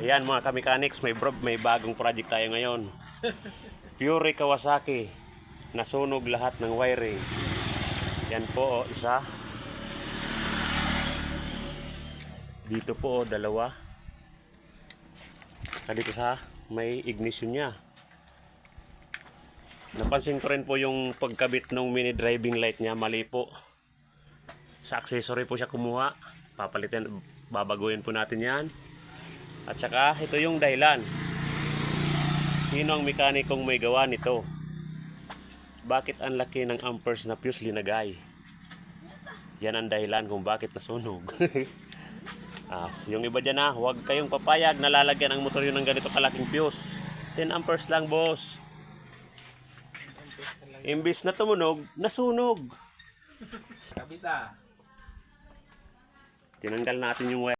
Ayan mga kamechanics, may, bro- may bagong project tayo ngayon. Pure Kawasaki. Nasunog lahat ng wiring. Yan po, oh, isa. Dito po, oh, dalawa. Saka dito sa may ignition niya. Napansin ko rin po yung pagkabit ng mini driving light niya, mali po. Sa accessory po siya kumuha. Papalitan, babaguhin po natin yan. At saka, ito yung dahilan. Sino ang mekanikong may gawa nito? Bakit ang laki ng amperes na fuse linagay? Yan ang dahilan kung bakit nasunog. ah, yung iba dyan na, huwag kayong papayag na lalagyan ang motor yun ng ganito kalaking fuse. 10 amperes lang, boss. Imbis na tumunog, nasunog. Kabita. Tinanggal natin yung wire.